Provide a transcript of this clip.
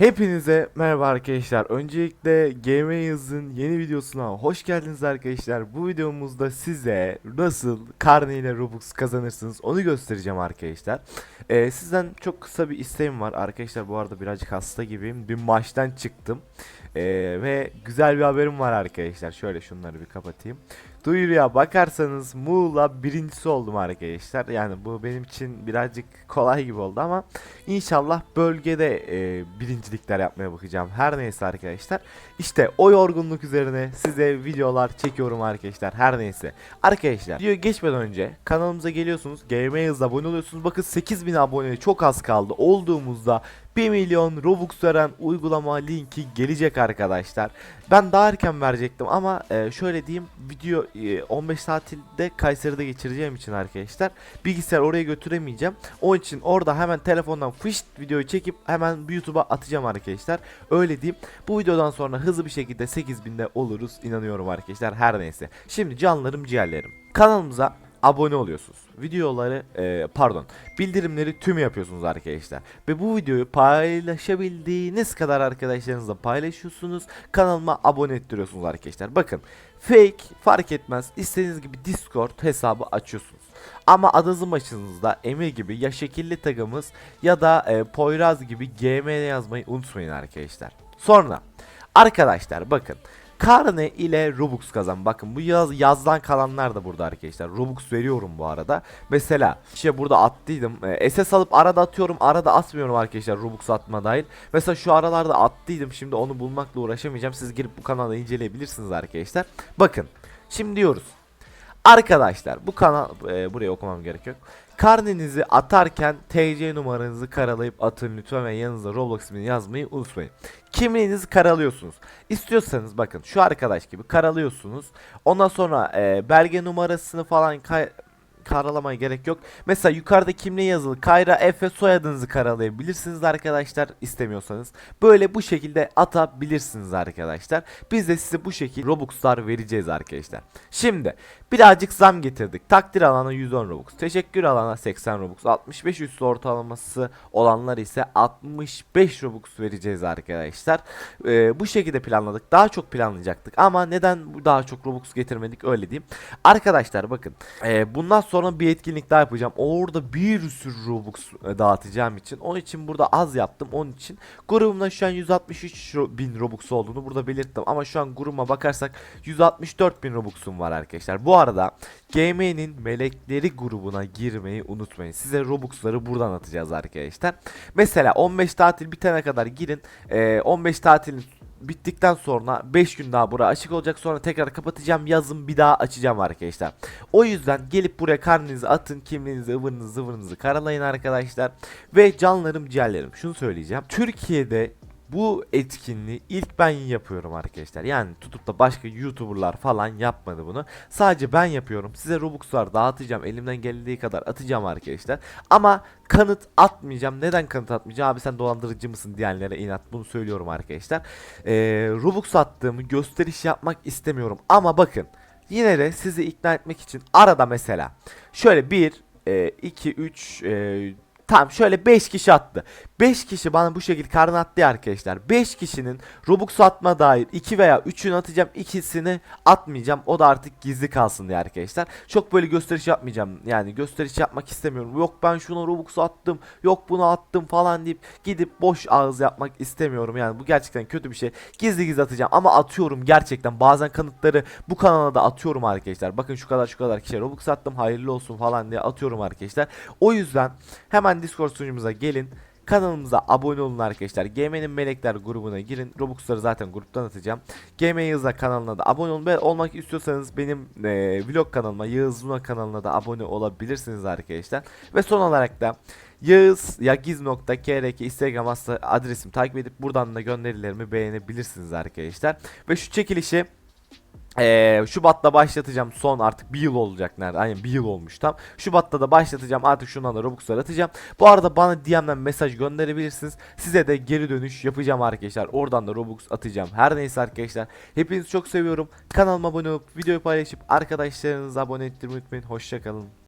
Hepinize merhaba arkadaşlar. Öncelikle Gamers'ın yeni videosuna hoş geldiniz arkadaşlar. Bu videomuzda size nasıl karne ile Robux kazanırsınız onu göstereceğim arkadaşlar. Ee, sizden çok kısa bir isteğim var arkadaşlar. Bu arada birazcık hasta gibiyim. Bir maçtan çıktım. Ee, ve güzel bir haberim var arkadaşlar. Şöyle şunları bir kapatayım. Duyuruya bakarsanız Muğla birincisi oldum arkadaşlar. Yani bu benim için birazcık kolay gibi oldu ama inşallah bölgede e, birincilikler yapmaya bakacağım. Her neyse arkadaşlar. İşte o yorgunluk üzerine size videolar çekiyorum arkadaşlar. Her neyse. Arkadaşlar video geçmeden önce kanalımıza geliyorsunuz. Gmail'da abone oluyorsunuz. Bakın 8000 abone çok az kaldı. Olduğumuzda 1 milyon Robux veren uygulama linki gelecek arkadaşlar. Ben daha erken verecektim ama e, şöyle diyeyim video e, 15 tatilde Kayseri'de geçireceğim için arkadaşlar bilgisayar oraya götüremeyeceğim. Onun için orada hemen telefondan fışt videoyu çekip hemen YouTube'a atacağım arkadaşlar. Öyle diyeyim. Bu videodan sonra hızlı bir şekilde 8000'de oluruz inanıyorum arkadaşlar her neyse. Şimdi canlarım ciğerlerim. Kanalımıza abone oluyorsunuz. Videoları e, pardon bildirimleri tüm yapıyorsunuz arkadaşlar. Ve bu videoyu paylaşabildiğiniz kadar arkadaşlarınızla paylaşıyorsunuz. Kanalıma abone ettiriyorsunuz arkadaşlar. Bakın fake fark etmez. İstediğiniz gibi Discord hesabı açıyorsunuz. Ama adınızın başınızda Emir gibi ya şekilli tagımız ya da e, Poyraz gibi GM yazmayı unutmayın arkadaşlar. Sonra arkadaşlar bakın Karne ile Robux kazan. Bakın bu yaz yazdan kalanlar da burada arkadaşlar. Robux veriyorum bu arada. Mesela işte burada attıydım. E, SS alıp arada atıyorum. Arada atmıyorum arkadaşlar Robux atma dahil. Mesela şu aralarda attıydım. Şimdi onu bulmakla uğraşamayacağım. Siz girip bu kanalda inceleyebilirsiniz arkadaşlar. Bakın. Şimdi diyoruz. Arkadaşlar bu kanal e, buraya okumam gerek yok. Karnenizi atarken TC numaranızı karalayıp atın lütfen ve yanınıza Roblox ismini yazmayı unutmayın. Kimliğinizi karalıyorsunuz. İstiyorsanız bakın şu arkadaş gibi karalıyorsunuz. Ondan sonra e, belge numarasını falan kay- karalamaya gerek yok. Mesela yukarıda kimliği yazılı Kayra Efe soyadınızı karalayabilirsiniz arkadaşlar istemiyorsanız. Böyle bu şekilde atabilirsiniz arkadaşlar. Biz de size bu şekilde Robux'lar vereceğiz arkadaşlar. Şimdi birazcık zam getirdik. Takdir alana 110 Robux. Teşekkür alana 80 Robux. 65 üstü ortalaması olanlar ise 65 Robux vereceğiz arkadaşlar. Ee, bu şekilde planladık. Daha çok planlayacaktık ama neden daha çok Robux getirmedik öyle diyeyim. Arkadaşlar bakın e, bundan sonra bir etkinlik daha yapacağım. Orada bir sürü Robux e, dağıtacağım için. Onun için burada az yaptım. Onun için grubumda şu an 163 ro- bin Robux olduğunu burada belirttim. Ama şu an grubuma bakarsak 164 bin Robux'um var arkadaşlar. Bu arada GM'nin melekleri grubuna girmeyi unutmayın. Size Robux'ları buradan atacağız arkadaşlar. Mesela 15 tatil bitene kadar girin. Ee, 15 tatilin bittikten sonra 5 gün daha bura açık olacak sonra tekrar kapatacağım yazın bir daha açacağım arkadaşlar. O yüzden gelip buraya karnınızı atın kimliğinizi ıvırınızı zıvırınızı karalayın arkadaşlar. Ve canlarım ciğerlerim şunu söyleyeceğim. Türkiye'de bu etkinliği ilk ben yapıyorum arkadaşlar. Yani tutup da başka YouTuber'lar falan yapmadı bunu. Sadece ben yapıyorum. Size Robux'lar dağıtacağım. Elimden geldiği kadar atacağım arkadaşlar. Ama kanıt atmayacağım. Neden kanıt atmayacağım? Abi sen dolandırıcı mısın diyenlere inat. Bunu söylüyorum arkadaşlar. Ee, Robux attığımı gösteriş yapmak istemiyorum. Ama bakın yine de sizi ikna etmek için arada mesela şöyle 1 2 3 Tamam şöyle 5 kişi attı. 5 kişi bana bu şekilde karnı attı arkadaşlar. 5 kişinin Robux atma dair 2 veya 3'ünü atacağım. ikisini atmayacağım. O da artık gizli kalsın diye arkadaşlar. Çok böyle gösteriş yapmayacağım. Yani gösteriş yapmak istemiyorum. Yok ben şuna Robux attım. Yok bunu attım falan deyip gidip boş ağız yapmak istemiyorum. Yani bu gerçekten kötü bir şey. Gizli gizli atacağım ama atıyorum gerçekten. Bazen kanıtları bu kanala da atıyorum arkadaşlar. Bakın şu kadar şu kadar kişiye Robux attım. Hayırlı olsun falan diye atıyorum arkadaşlar. O yüzden hemen Discord sunucumuza gelin. Kanalımıza abone olun arkadaşlar. GM'nin Melekler grubuna girin. Robux'ları zaten gruptan atacağım. GM Yağız'a kanalına da abone olun. Ve olmak istiyorsanız benim e, vlog kanalıma Yağız Luna kanalına da abone olabilirsiniz arkadaşlar. Ve son olarak da Yağız yagiz.krk Instagram hasta adresim takip edip buradan da gönderilerimi beğenebilirsiniz arkadaşlar. Ve şu çekilişi ee, Şubat'ta başlatacağım. Son artık bir yıl olacak nerede? Aynen bir yıl olmuş tam Şubat'ta da başlatacağım. Artık şundan da Robux'lar atacağım Bu arada bana DM'den mesaj gönderebilirsiniz. Size de geri dönüş yapacağım arkadaşlar. Oradan da Robux atacağım. Her neyse arkadaşlar. Hepinizi çok seviyorum. Kanalıma abone olup videoyu paylaşıp Arkadaşlarınızı abone ettirmeyi unutmayın. Hoşçakalın